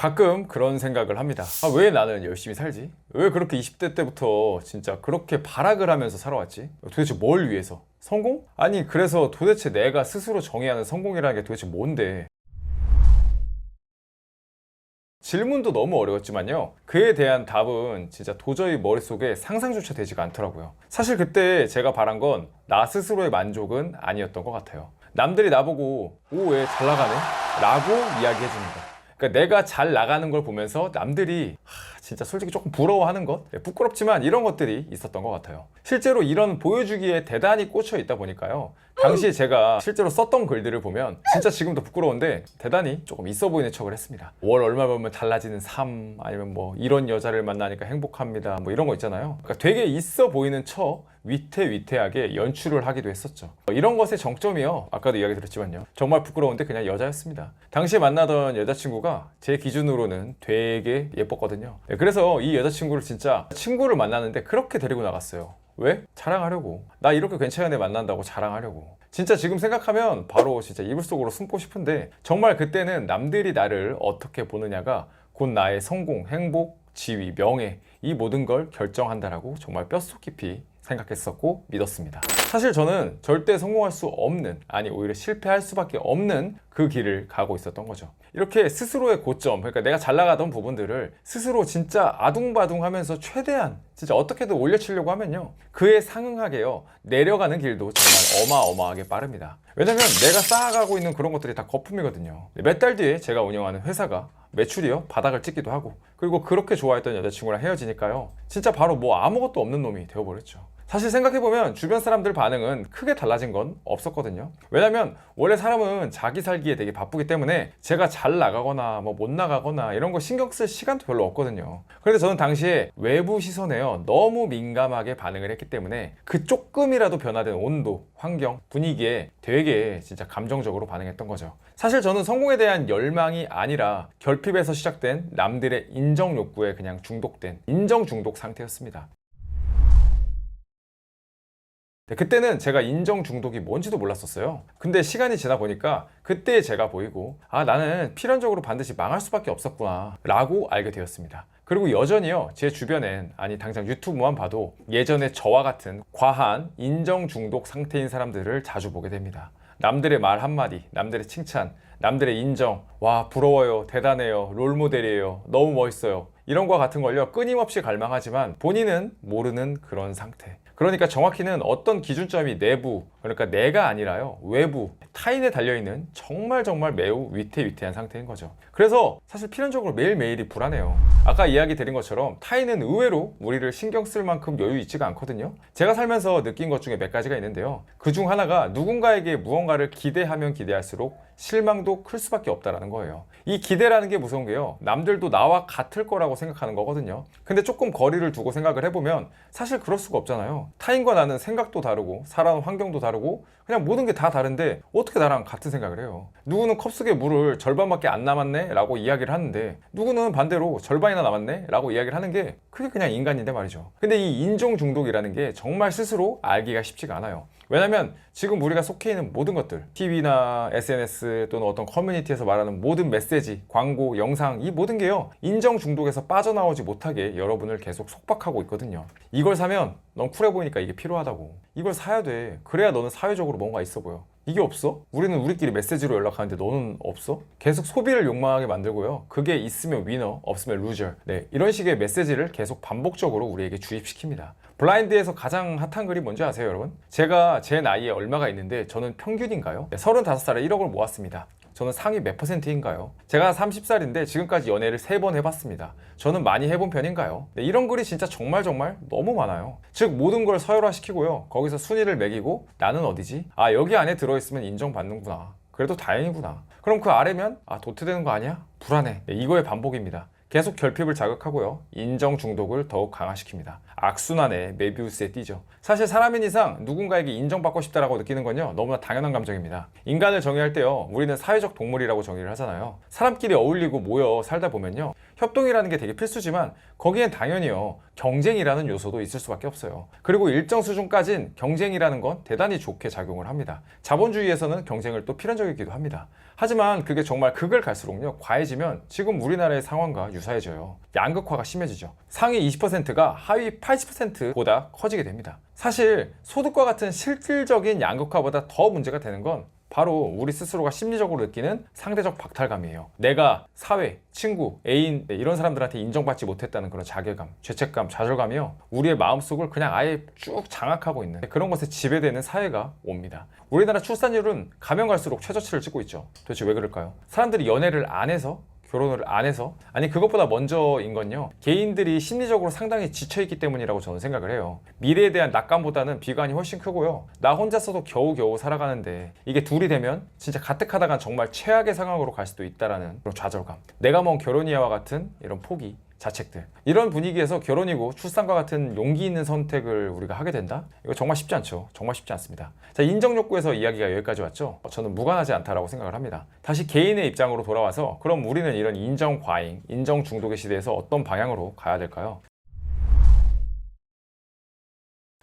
가끔 그런 생각을 합니다. 아, 왜 나는 열심히 살지? 왜 그렇게 20대 때부터 진짜 그렇게 발악을 하면서 살아왔지? 도대체 뭘 위해서? 성공? 아니, 그래서 도대체 내가 스스로 정의하는 성공이라는 게 도대체 뭔데? 질문도 너무 어려웠지만요. 그에 대한 답은 진짜 도저히 머릿속에 상상조차 되지가 않더라고요. 사실 그때 제가 바란 건 나 스스로의 만족은 아니었던 것 같아요. 남들이 나보고 오 왜 잘 나가네? 라고 이야기해 거. 그러니까 내가 잘 나가는 걸 보면서 남들이 하, 진짜 솔직히 조금 부러워하는 것? 네, 부끄럽지만 이런 것들이 있었던 것 같아요. 실제로 이런 보여주기에 대단히 꽂혀 있다 보니까요 당시에 제가 실제로 썼던 글들을 보면 진짜 지금도 부끄러운데 대단히 조금 있어 보이는 척을 했습니다 월 얼마 벌면 달라지는 삶 아니면 뭐 이런 여자를 만나니까 행복합니다 뭐 이런 거 있잖아요 그러니까 되게 있어 보이는 척 위태위태하게 연출을 하기도 했었죠. 이런 것의 정점이요. 아까도 이야기 드렸지만요. 정말 부끄러운데 그냥 여자였습니다. 당시에 만나던 여자친구가 제 기준으로는 되게 예뻤거든요. 네, 그래서 이 여자친구를 진짜 친구를 만나는데 그렇게 데리고 나갔어요. 왜? 자랑하려고. 나 이렇게 괜찮은 애 만난다고 자랑하려고. 진짜 지금 생각하면 바로 진짜 이불 속으로 숨고 싶은데 정말 그때는 남들이 나를 어떻게 보느냐가 곧 나의 성공, 행복, 지위, 명예 이 모든 걸 결정한다라고 정말 뼛속 깊이 생각했었고 믿었습니다. 사실 저는 절대 성공할 수 없는 아니 오히려 실패할 수밖에 없는 그 길을 가고 있었던 거죠. 이렇게 스스로의 고점 그러니까 내가 잘 나가던 부분들을 스스로 진짜 아둥바둥 하면서 최대한 진짜 어떻게든 올려치려고 하면요 그에 상응하게요 내려가는 길도 정말 어마어마하게 빠릅니다. 왜냐면 내가 쌓아가고 있는 그런 것들이 다 거품이거든요. 몇 달 뒤에 제가 운영하는 회사가 매출이요 바닥을 찍기도 하고 그리고 그렇게 좋아했던 여자친구랑 헤어지니까요 진짜 바로 뭐 아무것도 없는 놈이 되어버렸죠 사실 생각해보면 주변 사람들 반응은 크게 달라진 건 없었거든요. 왜냐면 원래 사람은 자기 살기에 되게 바쁘기 때문에 제가 잘 나가거나 뭐 못 나가거나 이런 거 신경 쓸 시간도 별로 없거든요. 그런데 저는 당시에 외부 시선에요. 너무 민감하게 반응을 했기 때문에 그 조금이라도 변화된 온도 환경 분위기에 되게 진짜 감정적으로 반응했던 거죠. 사실 저는 성공에 대한 열망이 아니라 결핍에서 시작된 남들의 인정 욕구에 그냥 중독된 인정 중독 상태였습니다. 네, 그때는 제가 인정 중독이 뭔지도 몰랐었어요. 근데 시간이 지나 보니까 그때 제가 보이고 아 나는 필연적으로 반드시 망할 수밖에 없었구나 라고 알게 되었습니다. 그리고 여전히요 제 주변엔 아니 당장 유튜브만 봐도 예전에 저와 같은 과한 인정 중독 상태인 사람들을 자주 보게 됩니다. 남들의 말 한마디, 남들의 칭찬, 남들의 인정, 와, 부러워요, 대단해요, 롤모델이에요, 너무 멋있어요. 이런 거 같은 걸요, 끊임없이 갈망하지만 본인은 모르는 그런 상태. 그러니까 정확히는 어떤 기준점이 내부, 그러니까 내가 아니라요, 외부, 타인에 달려있는 정말 정말 매우 위태위태한 상태인 거죠. 그래서 사실 필연적으로 매일매일이 불안해요. 아까 이야기 드린 것처럼 타인은 의외로 우리를 신경 쓸 만큼 여유 있지가 않거든요. 제가 살면서 느낀 것 중에 몇 가지가 있는데요. 그 중 하나가 누군가에게 무언가를 기대하면 기대할수록 실망도 클 수밖에 없다라는 거예요. 이 기대라는 게 무서운 게요. 남들도 나와 같을 거라고 생각하는 거거든요. 근데 조금 거리를 두고 생각을 해보면 사실 그럴 수가 없잖아요. 타인과 나는 생각도 다르고 살아온 환경도 다르고 그냥 모든 게 다 다른데 어떻게 나랑 같은 생각을 해요? 누구는 컵 속에 물을 절반밖에 안 남았네? 라고 이야기를 하는데 누구는 반대로 절반이나 남았네? 라고 이야기를 하는 게 그게 그냥 인간인데 말이죠. 근데 이 인종 중독이라는 게 정말 스스로 알기가 쉽지가 않아요. 왜냐면 지금 우리가 속해 있는 모든 것들 TV나 SNS 또는 어떤 커뮤니티에서 말하는 모든 메시지, 광고, 영상 이 모든 게요 인정 중독에서 빠져나오지 못하게 여러분을 계속 속박하고 있거든요. 이걸 사면 넌 쿨해 보이니까 이게 필요하다고. 이걸 사야 돼. 그래야 너는 사회적으로 뭔가 있어 보여 이게 없어? 우리는 우리끼리 메시지로 연락하는데 너는 없어? 계속 소비를 욕망하게 만들고요. 그게 있으면 위너, 없으면 루저. 네, 이런 식의 메시지를 계속 반복적으로 우리에게 주입시킵니다. 블라인드에서 가장 핫한 글이 뭔지 아세요, 여러분? 제가 제 나이에 얼마가 있는데 저는 평균인가요? 네, 35살에 1억을 모았습니다. 저는 상위 몇 퍼센트인가요? 제가 30살인데 지금까지 연애를 3번 해봤습니다. 저는 많이 해본 편인가요? 네, 이런 글이 진짜 정말 정말 너무 많아요. 즉 모든 걸 서열화시키고요. 거기서 순위를 매기고 나는 어디지? 아 여기 안에 들어있으면 인정받는구나. 그래도 다행이구나. 그럼 그 아래면 아 도태되는 거 아니야? 불안해. 네, 이거의 반복입니다. 계속 결핍을 자극하고요. 인정 중독을 더욱 강화시킵니다. 악순환의 메비우스에 띄죠. 사실 사람인 이상 누군가에게 인정받고 싶다라고 느끼는 건요. 너무나 당연한 감정입니다. 인간을 정의할 때요. 우리는 사회적 동물이라고 정의를 하잖아요. 사람끼리 어울리고 모여 살다 보면요. 협동이라는 게 되게 필수지만 거기엔 당연히요. 경쟁이라는 요소도 있을 수밖에 없어요. 그리고 일정 수준까진 경쟁이라는 건 대단히 좋게 작용을 합니다. 자본주의에서는 경쟁을 또 필연적이기도 합니다. 하지만 그게 정말 극을 갈수록요. 과해지면 지금 우리나라의 상황과 유사해져요. 양극화가 심해지죠. 상위 20%가 하위 80%보다 커지게 됩니다. 사실 소득과 같은 실질적인 양극화보다 더 문제가 되는 건 바로 우리 스스로가 심리적으로 느끼는 상대적 박탈감이에요. 내가 사회, 친구, 애인 네, 이런 사람들한테 인정받지 못했다는 그런 자괴감, 죄책감, 좌절감이요. 우리의 마음속을 그냥 아예 쭉 장악하고 있는 그런 것에 지배되는 사회가 옵니다. 우리나라 출산율은 가면 갈수록 최저치를 찍고 있죠. 도대체 왜 그럴까요? 사람들이 연애를 안 해서 결혼을 안 해서. 아니 그것보다 먼저인 건요. 개인들이 심리적으로 상당히 지쳐있기 때문이라고 저는 생각을 해요. 미래에 대한 낙감보다는 비관이 훨씬 크고요. 나 혼자서도 겨우겨우 살아가는데 이게 둘이 되면 진짜 가뜩하다간 정말 최악의 상황으로 갈 수도 있다라는 그런 좌절감. 내가 먼 결혼이야와 같은 이런 포기 자책들. 이런 분위기에서 결혼이고 출산과 같은 용기 있는 선택을 우리가 하게 된다? 이거 정말 쉽지 않죠. 정말 쉽지 않습니다. 자 인정 욕구에서 이야기가 여기까지 왔죠? 저는 무관하지 않다라고 생각을 합니다. 다시 개인의 입장으로 돌아와서 그럼 우리는 이런 인정 과잉 인정 중독의 시대에서 어떤 방향으로 가야 될까요?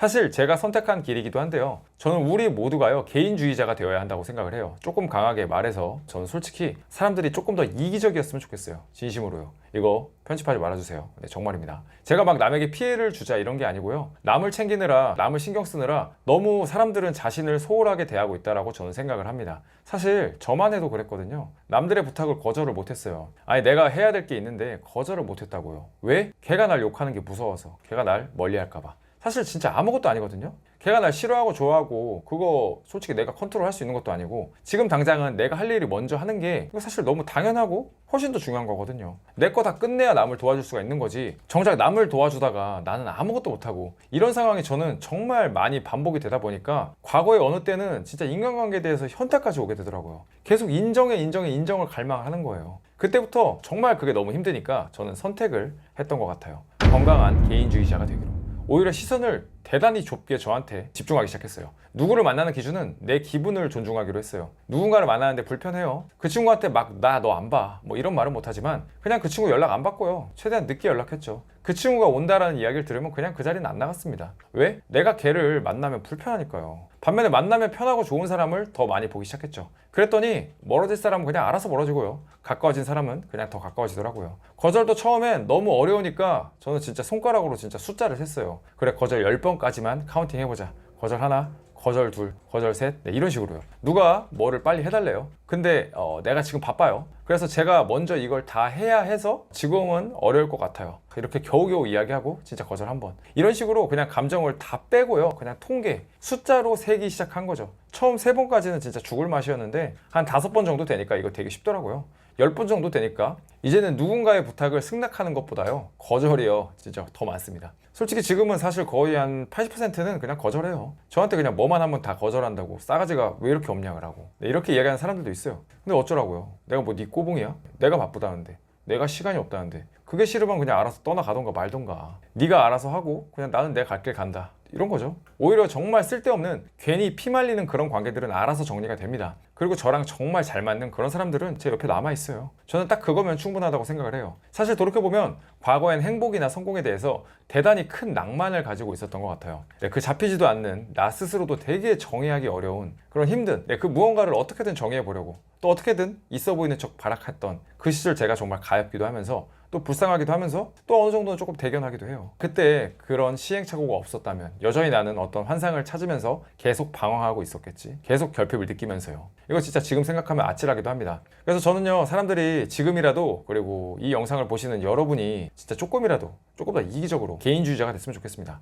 사실 제가 선택한 길이기도 한데요. 저는 우리 모두가요, 개인주의자가 되어야 한다고 생각을 해요. 조금 강하게 말해서 저는 솔직히 사람들이 조금 더 이기적이었으면 좋겠어요. 진심으로요. 이거 편집하지 말아주세요. 네, 정말입니다. 제가 막 남에게 피해를 주자 이런 게 아니고요. 남을 챙기느라, 남을 신경 쓰느라 너무 사람들은 자신을 소홀하게 대하고 있다라고 저는 생각을 합니다. 사실 저만 해도 그랬거든요. 남들의 부탁을 거절을 못했어요. 아니 내가 해야 될 게 있는데 거절을 못했다고요. 왜? 걔가 날 욕하는 게 무서워서. 걔가 날 멀리할까봐. 사실 진짜 아무것도 아니거든요. 걔가 날 싫어하고 좋아하고 그거 솔직히 내가 컨트롤 할 수 있는 것도 아니고 지금 당장은 내가 할 일이 먼저 하는 게 사실 너무 당연하고 훨씬 더 중요한 거거든요. 내 거 다 끝내야 남을 도와줄 수가 있는 거지. 정작 남을 도와주다가 나는 아무것도 못하고 이런 상황이 저는 정말 많이 반복이 되다 보니까 과거에 어느 때는 진짜 인간관계에 대해서 현타까지 오게 되더라고요. 계속 인정에 인정에 인정을 갈망하는 거예요. 그때부터 정말 그게 너무 힘드니까 저는 선택을 했던 것 같아요. 건강한 개인주의자가 되기로. 오히려 시선을 대단히 좁게 저한테 집중하기 시작했어요. 누구를 만나는 기준은 내 기분을 존중하기로 했어요. 누군가를 만나는데 불편해요. 그 친구한테 막 나 너 안 봐. 뭐 이런 말은 못하지만 그냥 그 친구 연락 안 받고요. 최대한 늦게 연락했죠. 그 친구가 온다라는 이야기를 들으면 그냥 그 자리는 안 나갔습니다. 왜? 내가 걔를 만나면 불편하니까요. 반면에 만나면 편하고 좋은 사람을 더 많이 보기 시작했죠. 그랬더니 멀어질 사람은 그냥 알아서 멀어지고요. 가까워진 사람은 그냥 더 가까워지더라고요. 거절도 처음엔 너무 어려우니까 저는 진짜 손가락으로 진짜 숫자를 셌어요. 그래 거절 10번 까지만 카운팅 해보자. 거절 하나, 거절 둘, 거절 셋, 네, 이런 식으로요. 누가 뭐를 빨리 해달래요. 근데 어, 내가 지금 바빠요. 그래서 제가 먼저 이걸 다 해야 해서 지금은 어려울 것 같아요. 이렇게 겨우겨우 이야기하고 진짜 거절 한 번. 이런 식으로 그냥 감정을 다 빼고요. 그냥 통계, 숫자로 세기 시작한 거죠. 처음 세 번까지는 진짜 죽을 맛이었는데 한 다섯 번 정도 되니까 이거 되게 쉽더라고요. 10번 정도 되니까 이제는 누군가의 부탁을 승낙하는 것보다요 거절이요. 진짜 더 많습니다. 솔직히 지금은 사실 거의 한 80%는 그냥 거절해요. 저한테 그냥 뭐만 하면 다 거절한다고 싸가지가 왜 이렇게 없냐 그러고. 네, 이렇게 이야기하는 사람들도 있어요. 근데 어쩌라고요? 내가 뭐 네 꼬봉이야? 내가 바쁘다는데? 내가 시간이 없다는데? 그게 싫으면 그냥 알아서 떠나가던가 말던가. 네가 알아서 하고 그냥 나는 내 갈 길 간다 이런 거죠. 오히려 정말 쓸데없는 괜히 피말리는 그런 관계들은 알아서 정리가 됩니다. 그리고 저랑 정말 잘 맞는 그런 사람들은 제 옆에 남아 있어요. 저는 딱 그거면 충분하다고 생각을 해요. 사실 돌이켜 보면 과거엔 행복이나 성공에 대해서 대단히 큰 낭만을 가지고 있었던 것 같아요. 네, 그 잡히지도 않는 나 스스로도 되게 정의하기 어려운 그런 힘든 네, 그 무언가를 어떻게든 정의해 보려고 또 어떻게든 있어 보이는 척 발악했던 그 시절 제가 정말 가엾기도 하면서 또 불쌍하기도 하면서 또 어느 정도는 조금 대견하기도 해요. 그때 그런 시행착오가 없었다면 여전히 나는 어떤 환상을 찾으면서 계속 방황하고 있었겠지. 계속 결핍을 느끼면서요. 이거 진짜 지금 생각하면 아찔하기도 합니다. 그래서 저는요, 사람들이 지금이라도 그리고 이 영상을 보시는 여러분이 진짜 조금이라도 조금 더 이기적으로 개인주의자가 됐으면 좋겠습니다.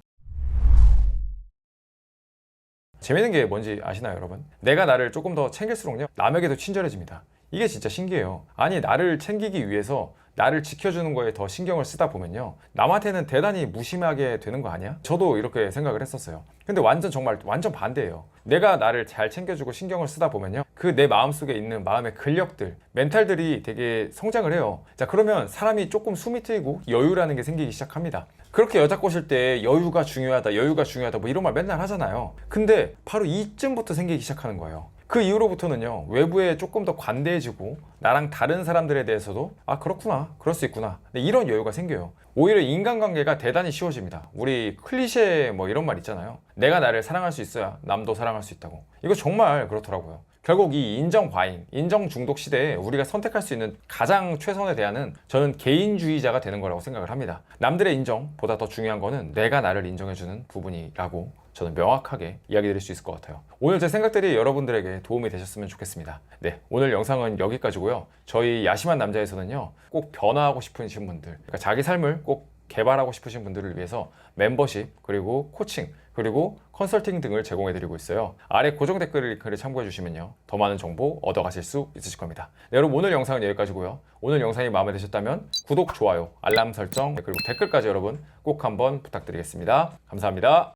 재밌는 게 뭔지 아시나요, 여러분? 내가 나를 조금 더 챙길수록요, 남에게도 친절해집니다. 이게 진짜 신기해요. 아니 나를 챙기기 위해서 나를 지켜주는 거에 더 신경을 쓰다 보면요. 남한테는 대단히 무심하게 되는 거 아니야? 저도 이렇게 생각을 했었어요. 근데 완전 정말 완전 반대예요. 내가 나를 잘 챙겨주고 신경을 쓰다 보면요. 그 내 마음속에 있는 마음의 근력들, 멘탈들이 되게 성장을 해요. 자, 그러면 사람이 조금 숨이 트이고 여유라는 게 생기기 시작합니다. 그렇게 여자 꼬실 때 여유가 중요하다, 여유가 중요하다, 뭐 이런 말 맨날 하잖아요. 근데 바로 이쯤부터 생기기 시작하는 거예요. 그 이후로부터는요 외부에 조금 더 관대해지고 나랑 다른 사람들에 대해서도 아 그렇구나 그럴 수 있구나. 네, 이런 여유가 생겨요. 오히려 인간관계가 대단히 쉬워집니다. 우리 클리셰 뭐 이런 말 있잖아요. 내가 나를 사랑할 수 있어야 남도 사랑할 수 있다고. 이거 정말 그렇더라고요. 결국 이 인정 과잉, 인정 중독 시대에 우리가 선택할 수 있는 가장 최선의 대안은 저는 개인주의자가 되는 거라고 생각을 합니다. 남들의 인정보다 더 중요한 거는 내가 나를 인정해주는 부분이라고 저는 명확하게 이야기 드릴 수 있을 것 같아요. 오늘 제 생각들이 여러분들에게 도움이 되셨으면 좋겠습니다. 네, 오늘 영상은 여기까지고요. 저희 야심한 남자에서는요, 꼭 변화하고 싶으신 분들, 그러니까 자기 삶을 꼭 개발하고 싶으신 분들을 위해서 멤버십 그리고 코칭 그리고 컨설팅 등을 제공해 드리고 있어요. 아래 고정 댓글 링크를 참고해 주시면요. 더 많은 정보 얻어 가실 수 있으실 겁니다. 네, 여러분 오늘 영상은 여기까지고요. 오늘 영상이 마음에 드셨다면 구독, 좋아요, 알람 설정 그리고 댓글까지 여러분 꼭 한번 부탁드리겠습니다. 감사합니다.